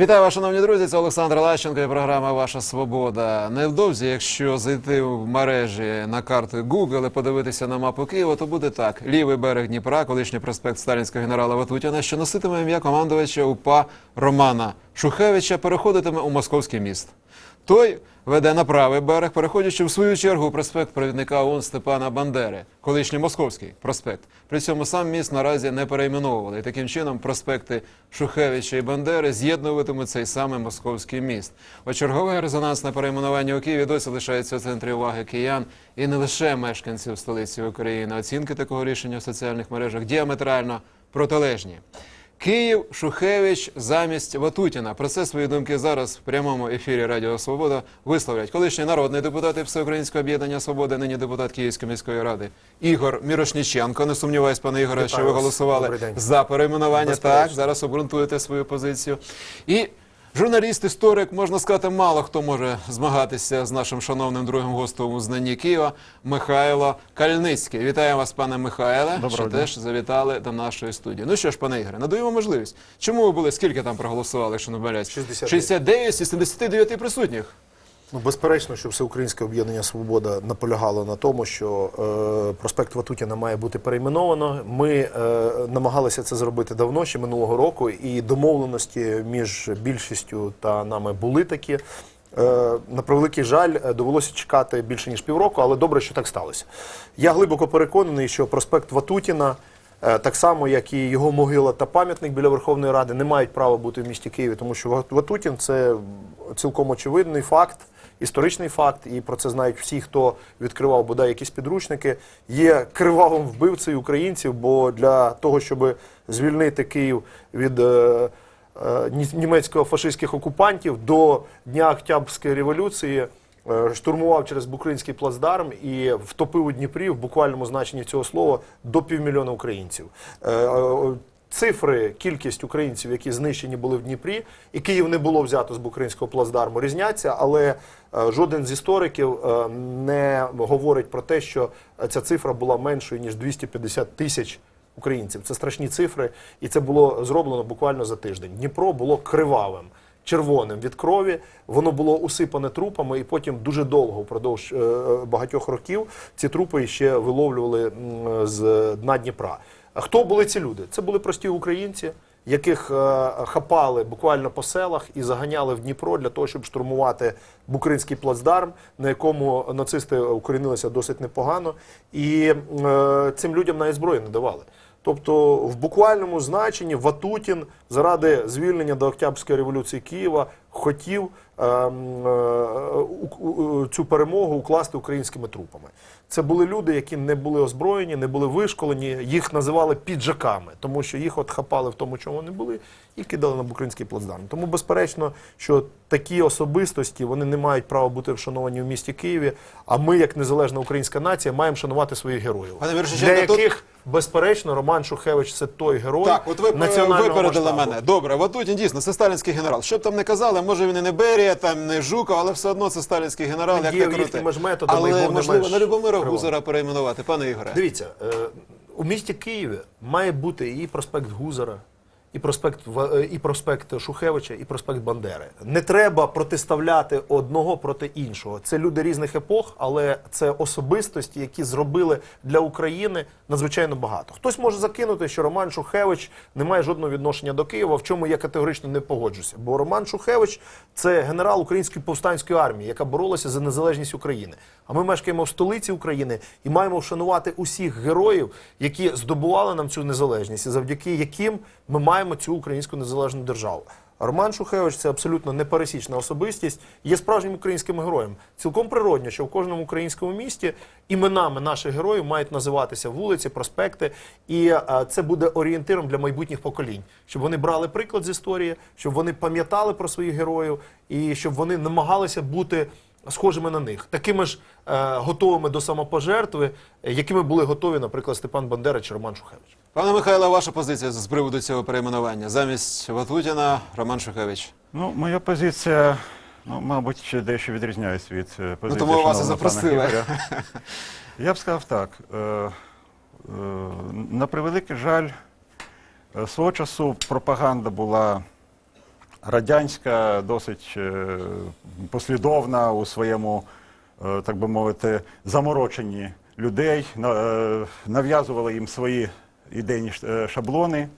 Вітаю вас, шановні друзі. Це Олександр Лащенко і програма Ваша Свобода. Невдовзі, якщо зайти в мережі на карти Google і подивитися на мапу Києва, то буде так: лівий берег Дніпра, колишній проспект сталінського генерала Ватутіна, що носитиме ім'я командувача УПА Романа Шухевича, переходитиме у московський міст. Той веде на правий берег, переходячи в свою чергу проспект провідника ОУН Степана Бандери, колишній московський проспект. При цьому сам міст наразі не перейменовували. Таким чином проспекти Шухевича і Бандери з'єднуватимуть цей самий московський міст. О чергове резонансне перейменування у Києві досі лишається в центрі уваги киян і не лише мешканців столиці України. Оцінки такого рішення в соціальних мережах діаметрально протилежні. Київ Шухевич замість Ватутіна. Про це свої думки зараз в прямому ефірі Радіо Свобода висловлять колишній народний депутат і Всеукраїнського об'єднання Свобода, нині депутат Київської міської ради Ігор Мірошніченко. Не сумніваюсь, пане Ігоре, що ви голосували за перейменування. Так, зараз обґрунтуєте свою позицію. І журналіст, історик, можна сказати, мало хто може змагатися з нашим шановним другим гостем у знанні Києва Михайло Кальницький. Вітаю вас, пане Михайле. Доброго що дня. теж завітали до нашої студії. Ну що ж, пане Ігоре, надаємо можливість. Чому ви були? Скільки там проголосували, якщо не помиляюсь? 69. із 79 присутніх. Ну, безперечно, що Всеукраїнське об'єднання Свобода наполягало на тому, що е, проспект Ватутіна має бути перейменовано. Ми е, намагалися це зробити давно, ще минулого року, і домовленості між більшістю та нами були такі. Е, на превеликий жаль, е, довелося чекати більше ніж півроку, але добре, що так сталося. Я глибоко переконаний, що проспект Ватутіна. Е, Так само, як і його могила та пам'ятник біля Верховної Ради, не мають права бути в місті Києві, тому що Ватутін це цілком очевидний факт, історичний факт, і про це знають всі, хто відкривав бодай якісь підручники. Є кривавим вбивцею українців, бо для того, щоб звільнити Київ від е, е, німецько-фашистських окупантів до Дня Октябрьської революції. е, Штурмував через Букринський плацдарм і втопив у Дніпрі в буквальному значенні цього слова до півмільйона українців. Цифри, кількість українців, які знищені були в Дніпрі, і Київ не було взято з Букринського плацдарму, різняться, але е, жоден з істориків е, не говорить про те, що ця цифра була меншою ніж 250 тисяч українців. Це страшні цифри, і це було зроблено буквально за тиждень. Дніпро було кривавим. Червоним від крові, воно було усипане трупами, і потім дуже довго, впродовж е, багатьох років, ці трупи ще виловлювали з дна Дніпра. Хто були ці люди? Це були прості українці, яких е, хапали буквально по селах і заганяли в Дніпро для того, щоб штурмувати Букринський плацдарм, на якому нацисти укорінилися досить непогано, і е, цим людям навіть зброї не давали. Тобто, в буквальному значенні Ватутін заради звільнення до Октябрьської революції Києва хотів е, е, цю перемогу укласти українськими трупами. Це були люди, які не були озброєні, не були вишколені. Їх називали піджаками, тому що їх от хапали в тому, чому вони були, і кидали на Букринський плацдарм. Тому, безперечно, що такі особистості вони не мають права бути вшановані в місті Києві. А ми, як незалежна українська нація, маємо шанувати своїх героїв, для тут- безперечно, Роман Шухевич це той герой Так, от ви випередили масштабу. мене. Добре, Ватутін дійсно це сталінський генерал. Що б там не казали, може він і не Берія, там не Жуков, але все одно це сталінський генерал. Як не крути. методами Але не можливо менш на Любомира кривавим. Гузера перейменувати, пане Ігоре. Дивіться, е, у місті Києві має бути і проспект Гузера, і проспект е, і проспект Шухевича, і проспект Бандери. Не треба протиставляти одного проти іншого. Це люди різних епох, але це особистості, які зробили для України надзвичайно багато. Хтось може закинути, що Роман Шухевич не має жодного відношення до Києва, в чому я категорично не погоджуся. Бо Роман Шухевич це генерал Української повстанської армії, яка боролася за незалежність України. А ми мешкаємо в столиці України і маємо вшанувати усіх героїв, які здобували нам цю незалежність, і завдяки яким ми маємо цю українську незалежну державу. Роман Шухевич це абсолютно непересічна особистість, є справжнім українським героєм. Цілком природньо, що в кожному українському місті іменами наших героїв мають називатися вулиці, проспекти, і е, це буде орієнтиром для майбутніх поколінь, щоб вони брали приклад з історії, щоб вони пам'ятали про своїх героїв і щоб вони намагалися бути схожими на них, такими ж е, готовими до самопожертви, якими були готові, наприклад, Степан Бандера чи Роман Шухевич. Пане Михайло, ваша позиція з приводу цього перейменування. Замість Ватутіна Роман Шухевич. Ну, моя позиція, ну, мабуть, ще дещо відрізняється від е, позиції. тому вас і запросили. Я б сказав так. Е, е, на превеликий жаль, е, свого часу пропаганда була радянська, досить е, послідовна у своєму, е, так би мовити, замороченні людей, е, нав'язувала їм свої ідейні шаблони.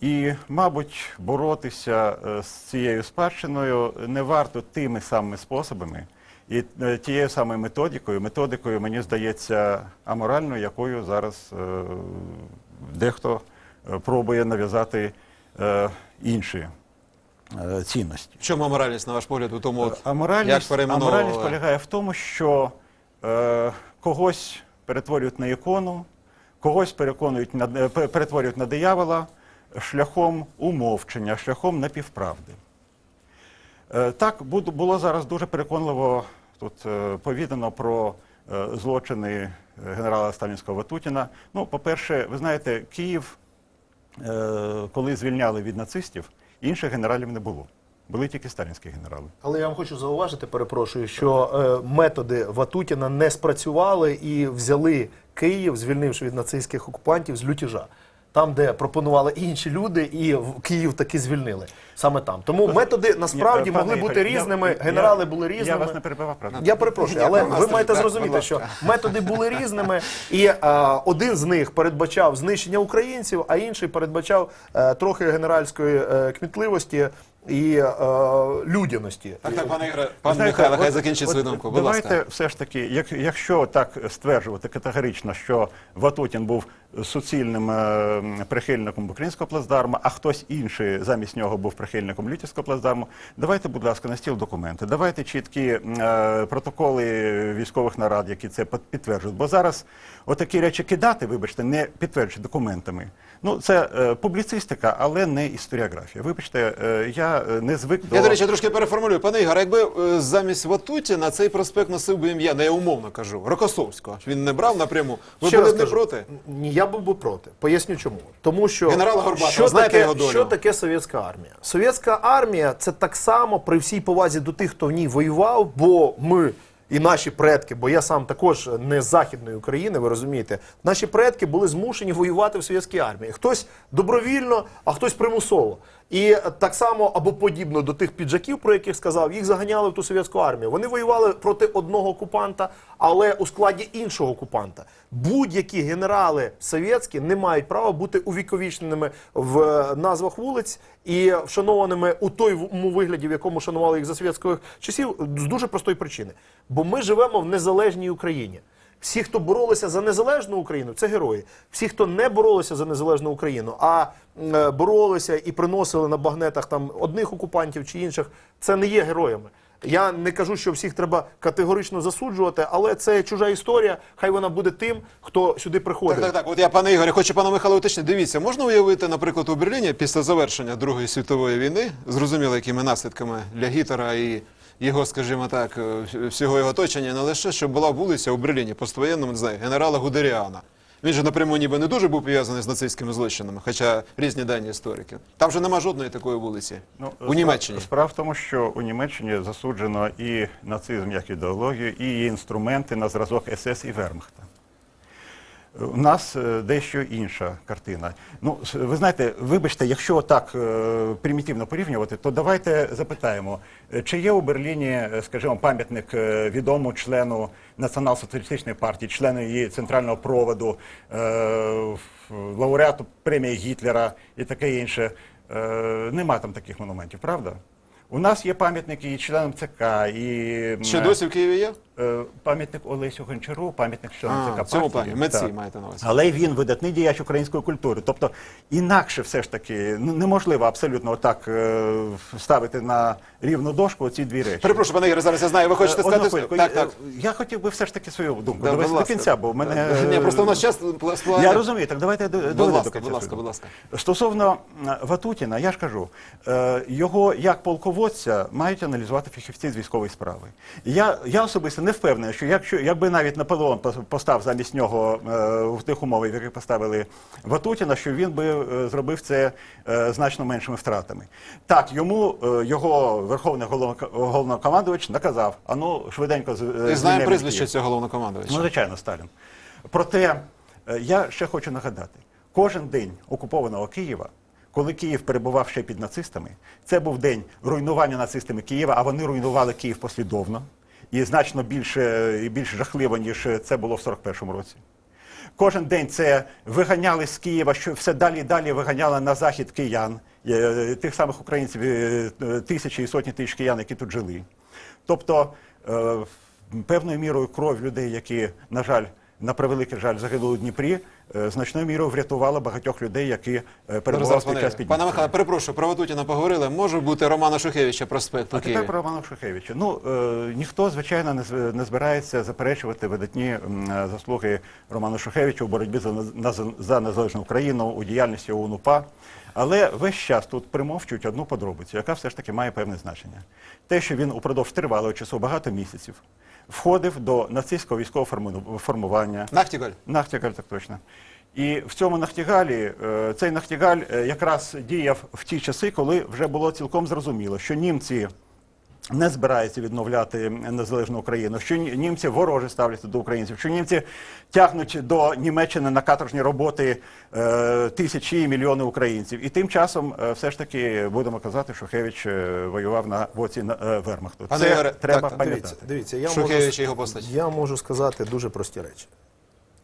І, мабуть, боротися з цією спадщиною не варто тими самими способами і тією самою методикою, методикою, мені здається, аморальною, якою зараз дехто пробує нав'язати інші цінності. В чому аморальність, на ваш погляд, у тому, от, як Аморальність, перейменовували? аморальність полягає в тому, що е, когось перетворюють на ікону, когось переконують на, е, перетворюють на диявола шляхом умовчення, шляхом напівправди. Е, так було зараз дуже переконливо тут е, повідано про е, злочини е, генерала Сталінського Ватутіна. Ну, по-перше, ви знаєте, Київ, е, коли звільняли від нацистів, інших генералів не було. Були тільки сталінські генерали. Але я вам хочу зауважити, перепрошую, що е, методи Ватутіна не спрацювали і взяли Київ, звільнивши від нацистських окупантів з лютіжа. Там, де пропонували інші люди, і в Київ таки звільнили. Саме там. Тому методи насправді Ні, е, могли пане бути Ігорю, я- різними, я- генерали я- були Я різними. вас не перебивав, правда? Я перепрошую, але ви маєте зрозуміти, що методи були різними, і е, один з них передбачав знищення українців, а інший передбачав е, трохи генеральської е, кмітливості і е, людяності. Так, так, пане Ігоре, пан Знаєте, Михайло, хай от- закінчить от свою думку. Будь Давайте ласка. все ж таки, як, якщо так стверджувати категорично, що Ватутін був суцільним е, прихильником українського плацдарму, а хтось інший замість нього був прихильником лютівського плацдарму, давайте, будь ласка, на стіл документи, давайте чіткі е, протоколи військових нарад, які це під- підтверджують. Бо зараз отакі речі кидати, вибачте, не підтверджуючи документами. Ну, це е, публіцистика, але не історіографія. Вибачте, е, я е, не звик до Я, до речі, трошки переформулюю. Пане Ігор, якби е, замість Ватутіна цей проспект носив би ім'я, не я умовно кажу, Рокосовського. Він не брав напряму. Ви Ще були б не проти? Ні, я був би проти. Поясню чому. Тому що Генерала Горбатова, що знаєте таке, його долю? що таке совєтська армія? Совєтська армія це так само при всій повазі до тих, хто в ній воював, бо ми. І наші предки, бо я сам також не з Західної України, ви розумієте, наші предки були змушені воювати в совєтській армії. Хтось добровільно, а хтось примусово. І так само або подібно до тих піджаків, про яких сказав, їх заганяли в ту совєтську армію. Вони воювали проти одного окупанта, але у складі іншого окупанта. Будь-які генерали совєтські не мають права бути увіковічненими в е, назвах вулиць і вшанованими у тому вигляді, в якому шанували їх за совєтських часів, з дуже простої причини. Бо ми живемо в незалежній Україні. Всі, хто боролися за незалежну Україну, це герої. Всі, хто не боролися за незалежну Україну, а е, боролися і приносили на багнетах там одних окупантів чи інших, це не є героями. Я не кажу, що всіх треба категорично засуджувати, але це чужа історія. Хай вона буде тим, хто сюди приходить. Так, так, так. От я, пане Ігорі, хочу пана Михайла уточнити. Дивіться, можна уявити, наприклад, у Берліні після завершення Другої світової війни, зрозуміло, якими наслідками для Гітлера і його, скажімо так, е, всього його оточення, не лише, щоб була вулиця у Берліні поствоєнному, не знаю, генерала Гудеріана. Він же напряму ніби не дуже був пов'язаний з нацистськими злочинами, хоча різні дані історики. Там же нема жодної такої вулиці. Ну, у Німеччині. Справа в тому, що у Німеччині засуджено і нацизм як ідеологію, і її інструменти на зразок СС і Вермахта. У нас е, дещо інша картина. Ну, ви знаєте, вибачте, якщо так е, примітивно порівнювати, то давайте запитаємо, е, чи є у Берліні, скажімо, пам'ятник відомому члену Націонал-соціалістичної партії, члену її центрального проводу, лауреату премії Гітлера і таке інше. Нема там таких монументів, правда? У нас є пам'ятники і членам ЦК, і Ще досі в Києві є? е, пам'ятник Олесю Гончару, пам'ятник членам А, ЦК в цьому партії. плані. Митці Так. маєте на увазі. Але він видатний діяч української культури. Тобто інакше все ж таки ну, неможливо абсолютно отак е, ставити на рівну дошку ці дві речі. Перепрошую, пане Ігоре, зараз я знаю, ви хочете Е, одну сказати. хвильку. Так, Е, так. Я хотів би все ж таки свою думку Да, довести будь до ласка. кінця, бо в мене Ні, просто у нас час я розумію. Так давайте я до- доведу Будь до ласка, кінця будь ласка, будь ласка. Стосовно Ватутіна, я ж кажу, е, його як полководця мають аналізувати фахівці з військової справи. Я, я особисто не впевнений, що якщо якби навіть Наполеон постав замість нього е, в тих умовах, яких поставили Ватутіна, що він би е, зробив це е, значно меншими втратами. Так, йому його верховний головно- головнокомандувач наказав: а ну швиденько з- знаємо прізвище цього головнокомандувача. Ну, звичайно, Сталін. Проте я ще хочу нагадати: кожен день окупованого Києва, коли Київ перебував ще під нацистами, це був день руйнування нацистами Києва, а вони руйнували Київ послідовно і значно більше і більш жахливо, ніж це було в 41-му році. Кожен день це виганяли з Києва, що все далі і далі виганяли на захід киян, е, тих самих українців, е, тисячі і сотні тисяч киян, які тут жили. Тобто, е, певною мірою кров людей, які, на жаль, на превеликий жаль, загинули у Дніпрі, значною мірою врятувала багатьох людей, які е, перебували той час під пане. Михайло, перепрошую, про Ватутіна поговорили. Може бути Романа Шухевича проспект у А Києві? тепер про Романа Шухевича. Ну е, ніхто, звичайно, не з- не збирається заперечувати видатні м, е, заслуги Романа Шухевича у боротьбі за, наз- за незалежну Україну у діяльності ОУН-УПА. Але весь час тут примовчують одну подробицю, яка все ж таки має певне значення. Те, що він упродовж тривалого часу багато місяців входив до нацистського військового форму- формування. Нахтігаль. Нахтігаль, так точно. І в цьому Нахтігалі е, цей Нахтігаль е, якраз діяв в ті часи, коли вже було цілком зрозуміло, що німці не збираються відновляти незалежну Україну, що німці вороже ставляться до українців, що німці тягнуть до Німеччини на каторжні роботи е, тисячі і мільйони українців. І тим часом е, все ж таки будемо казати, що Хевич е, воював на боці на- е, Вермахту. Пане Це Ігоре, треба так, так, пам'ятати. Дивіться, дивіться, я Шухевич можу, його постать. я можу сказати дуже прості речі.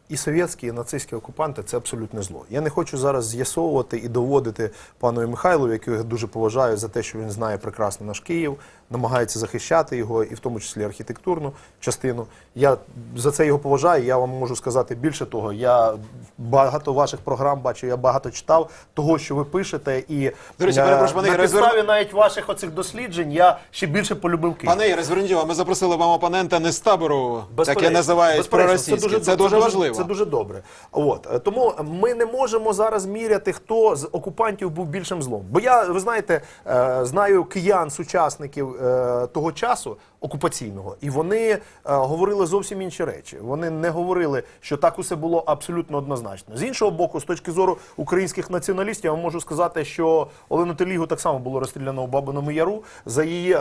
І совєтські, і нацистські окупанти це абсолютне зло. Я не хочу зараз з'ясовувати і доводити пану Михайлові, якого я дуже поважаю за те, що він знає прекрасно наш Київ, намагається захищати його, і в тому числі архітектурну частину. Я за це його поважаю. Я вам можу сказати більше того. Я багато ваших програм бачу, я багато читав того, що ви пишете, і До речі, е, перепрошую, пане на Ігоре, підставі навіть ваших оцих досліджень я ще більше полюбив Київ. Пане Ігоре, зверніть увагу, ми запросили вам опонента не з табору, яке Безперечно, називають безперечно, проросійське. Це дуже, важливо. Це дуже добре. От тому ми не можемо зараз міряти, хто з окупантів був більшим злом. Бо я, ви знаєте, е, знаю киян, сучасників е, того часу окупаційного, і вони е, говорили зовсім інші речі. Вони не говорили, що так усе було абсолютно однозначно. З іншого боку, з точки зору українських націоналістів, я вам можу сказати, що Олену Телігу так само було розстріляно у Бабиному Яру за її е,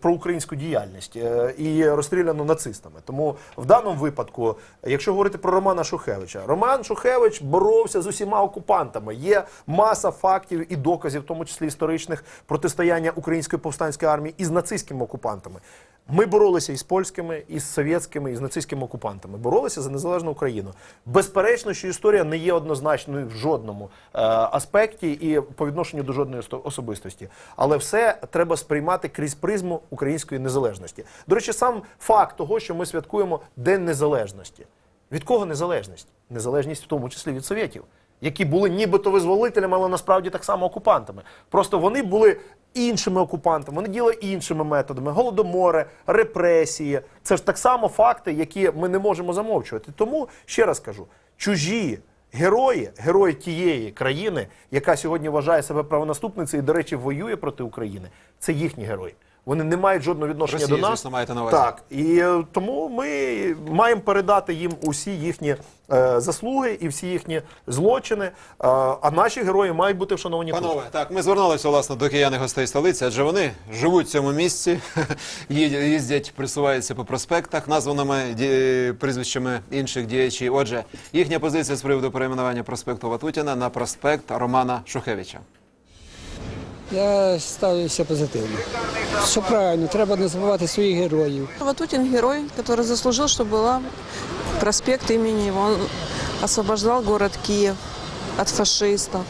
проукраїнську діяльність е, і розстріляно нацистами. Тому в даному випадку, якщо говорити про Романа Шухевича, Роман Шухевич боровся з усіма окупантами. Є маса фактів і доказів, в тому числі історичних протистояння української повстанської армії із нацистськими окупантами. Ми боролися із польськими, і з совєтськими, з нацистськими окупантами. Боролися за незалежну Україну. Безперечно, що історія не є однозначною в жодному е, аспекті і по відношенню до жодної особистості. Але все треба сприймати крізь призму української незалежності. До речі, сам факт того, що ми святкуємо День Незалежності. Від кого незалежність? Незалежність в тому числі від совєтів, які були нібито визволителями, але насправді так само окупантами. Просто вони були іншими окупантами, вони діяли іншими методами: голодомори, репресії. Це ж так само факти, які ми не можемо замовчувати. Тому ще раз кажу: чужі. Герої, герої тієї країни, яка сьогодні вважає себе правонаступницею і, до речі, воює проти України, це їхні герої. Вони не мають жодного відношення Росії, до нас. звісно, маєте на увазі. Так, і е, тому ми маємо передати їм усі їхні е, заслуги і всі їхні злочини. Е, а наші герої мають бути вшановані тут. Панове, так, ми звернулися власне до киян і гостей столиці, адже вони живуть в цьому місці, їздять, присуваються по проспектах, названими прізвищами інших діячів. Отже, їхня позиція з приводу перейменування проспекту Ватутіна на проспект Романа Шухевича. Я ставлюся позитивно. Що правильно, треба не забувати своїх героїв. Ватутин герой, который заслужил, чтобы была проспект имени его. Он освобождал город Киев от фашистов.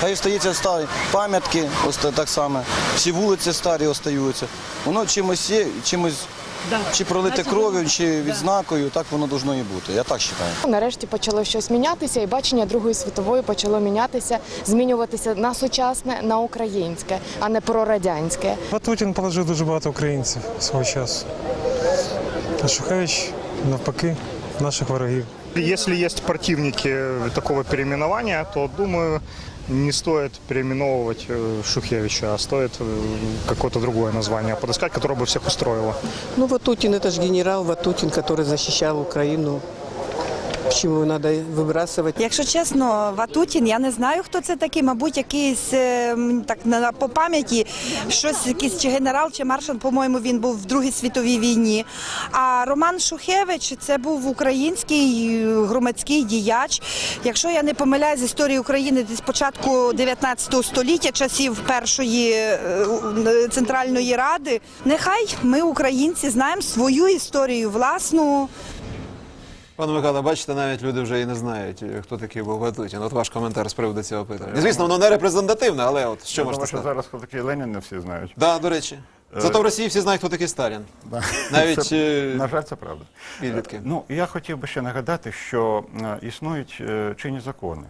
Хай остається старі пам'ятки, ось та- так само. Всі вулиці старі остаються. Воно чимось є, чимось чи пролите кров'ю, чи відзнакою, так воно должно і бути. Я так вважаю. Нарешті почало щось мінятися, і бачення Другої світової почало мінятися, змінюватися на сучасне, на українське, а не прорадянське. Ватутін положив дуже багато українців свого часу. А Шухевич, навпаки, наших ворогів. Если есть противники такого переименования, то, думаю, не стоит переименовывать э, Шухевича, а стоит э, какое-то другое название подыскать, которое бы всех устроило. Ну, Ватутин, это же генерал Ватутин, который защищал Украину Почему надо выбрасывать? Якщо чесно, Ватутін, я не знаю, хто це такий. Мабуть, якийсь е, так по пам'яті щось, якийсь чи генерал, чи маршал, по-моєму, він був в Другій світовій війні. А Роман Шухевич це був український е, громадський діяч. Якщо я не помиляюсь з історії України десь початку 19 століття, часів першої е, центральної ради. Нехай ми, українці, знаємо свою історію власну. Пане Михайло, бачите, навіть люди вже і не знають, хто такий був Ватутін. От ваш коментар з приводу цього питання. Звісно, воно не репрезентативне, але от що Я можете думаю, що сказати? зараз хто такий Ленін не всі знають. Да, до речі. Зато в Росії всі знають, хто такий Сталін. Навіть Це, е, на жаль, це правда. підлітки. Е, Ну, я хотів би ще нагадати, що е, існують е, чинні закони.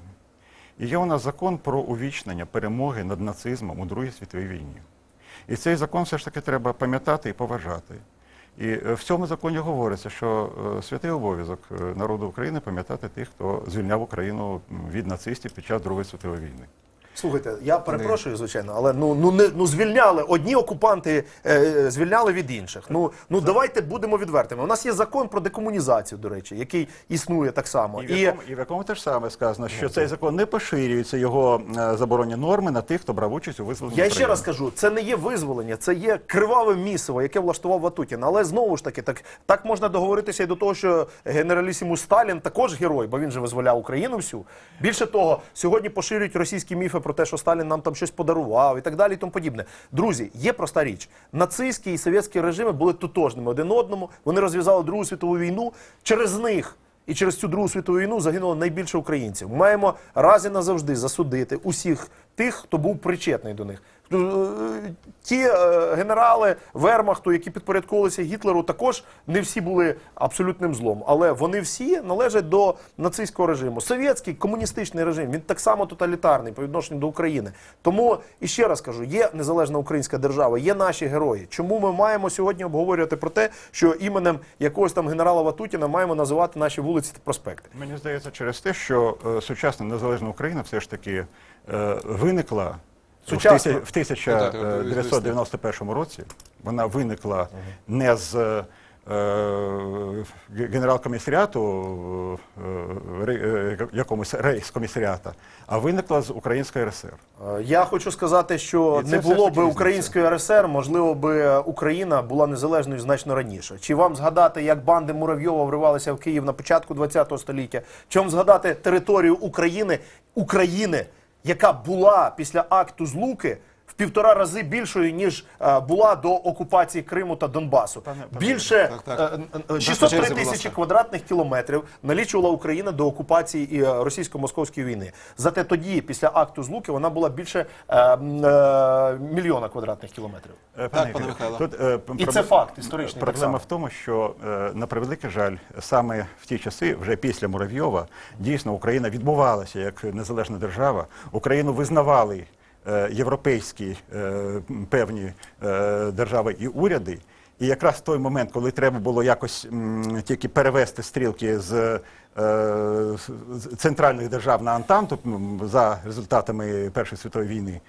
І є у нас закон про увічнення перемоги над нацизмом у Другій світовій війні. І цей закон все ж таки треба пам'ятати і поважати. І е, в цьому законі говориться, що е, святий обов'язок е, народу України пам'ятати тих, хто звільняв Україну від нацистів під час Другої світової війни. Слухайте, я перепрошую, звичайно, але ну ну не ну звільняли одні окупанти е, звільняли від інших. Ну ну давайте будемо відвертими. У нас є закон про декомунізацію, до речі, який існує так само. І в якому, і в якому теж саме сказано, що цей закон не поширюється його е, заборонні норми на тих, хто брав участь у визволенні Я ще України. раз кажу, це не є визволення, це є криваве місиво, яке влаштував Ватутін. Але знову ж таки, так, так можна договоритися і до того, що генералісімус Сталін також герой, бо він же визволяв Україну всю. Більше того, сьогодні поширюють російські міфи про те, що Сталін нам там щось подарував і так далі, і тому подібне. Друзі, є проста річ: нацистські і совєтські режими були тотожними один одному. Вони розв'язали Другу світову війну через них. І через цю Другу світову війну загинуло найбільше українців. Маємо раз і назавжди засудити усіх тих, хто був причетний до них. Е, Ті е, генерали Вермахту, які підпорядковувалися Гітлеру, також не всі були абсолютним злом, але вони всі належать до нацистського режиму. Совєтський комуністичний режим він так само тоталітарний по відношенню до України. Тому і ще раз кажу: є незалежна українська держава, є наші герої. Чому ми маємо сьогодні обговорювати про те, що іменем якогось там генерала Ватутіна маємо називати наші вулиці та проспекти? Мені здається, через те, що е, сучасна незалежна Україна все ж таки виникла Сучасна. в, тисяч- в Так, так, от, 1991 році. Вона виникла не з е, генерал-комісаріату е, е, якомусь рейхскомісаріата, а виникла з Української РСР. Е, Я хочу сказати, що не було би української РСР, можливо би Україна була незалежною значно раніше. Чи вам згадати, як банди Муравйова вривалися в Київ на початку ХХ століття? Чи вам згадати територію України, України, яка була після акту злуки? В півтора рази більшою ніж е, була до окупації Криму та Донбасу. Більше Так, так. е, е, 603 тисячі квадратних кілометрів налічувала Україна до окупації і, е, російсько-московської війни. Зате тоді, після акту злуки, вона була більше е, м, е, мільйона квадратних кілометрів. Е, пане Ігорю, Михайло. Тут, е, І це факт історичний, так Проблема само. в тому, що е, на превеликий жаль, саме в ті часи, вже після Муравйова, дійсно Україна відбувалася як незалежна держава. Україну визнавали європейські е, певні е, держави і уряди. І якраз в той момент, коли треба було якось тільки перевести стрілки е, з центральних держав на Антанту за результатами Першої світової війни,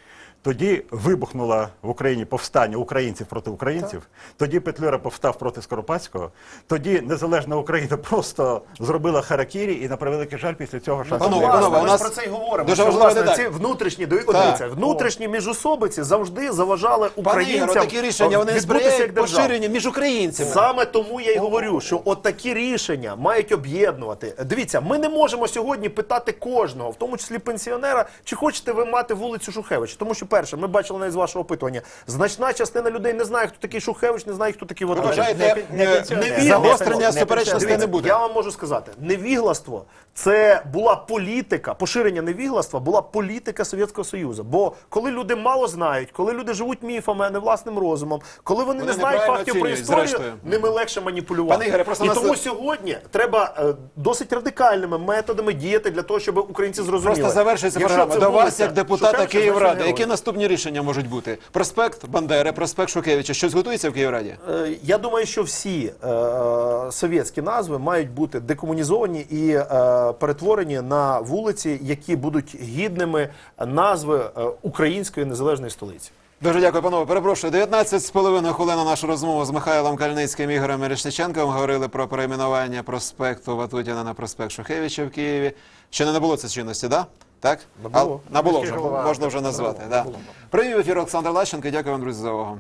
тоді вибухнуло в Україні повстання українців проти українців. Тоді Петлюра повстав проти Скоропадського. Тоді незалежна Україна просто зробила харакірі, і на превеликий жаль, після цього шансу Панове, не Власне, ми у нас про це й говоримо. дуже що, власне, ці внутрішні, дивіться, внутрішні міжособиці завжди заважали Пане українцям Ігоре, такі рішення вони як держава. між українцями. Саме тому я й говорю, що от такі рішення мають об'єднувати. Дивіться, ми не можемо сьогодні питати кожного, в тому числі пенсіонера, чи хочете ви мати вулицю Шухевича. Тому що, перше, ми бачили навіть з вашого опитування, значна частина людей не знає, хто такий Шухевич, не знає, хто такий Ви вважаєте, Не- загострення суперечностей не буде? Я вам можу сказати, невігластво це була політика, поширення невігластва була політика Совєтського Союзу. Бо коли люди мало знають, коли люди живуть міфами, а не власним розумом, коли вони, Вони не знають неправильно фактів про оцінюють, історію, зрештою. ними легше маніпулювати. Пане Ігоре, просто І нас- тому сьогодні треба е, досить радикальними методами діяти для того, щоб українці зрозуміли. Просто завершується Якщо програма. це До вас, вулиця як депутата Шухевича, Київради, значить, які герой. Наступні рішення можуть бути? Проспект Бандери, проспект Шухевича. Щось готується в Київраді? Е, Я думаю, що всі е, совєтські назви мають бути декомунізовані і е, перетворені на вулиці, які будуть гідними назви української незалежної столиці. Дуже дякую, панове. Перепрошую, 19 з половиною хвилин на нашу розмову з Михайлом Кальницьким і Ігорем Мірошниченком. Говорили про перейменування проспекту Ватутіна на проспект Шухевича в Києві. Ще не набуло це чинності, да? Так? Набуло. А, набуло вже, можна вже назвати. Да. Привів ефір Олександр Лащенко. Дякую вам, друзі, за увагу.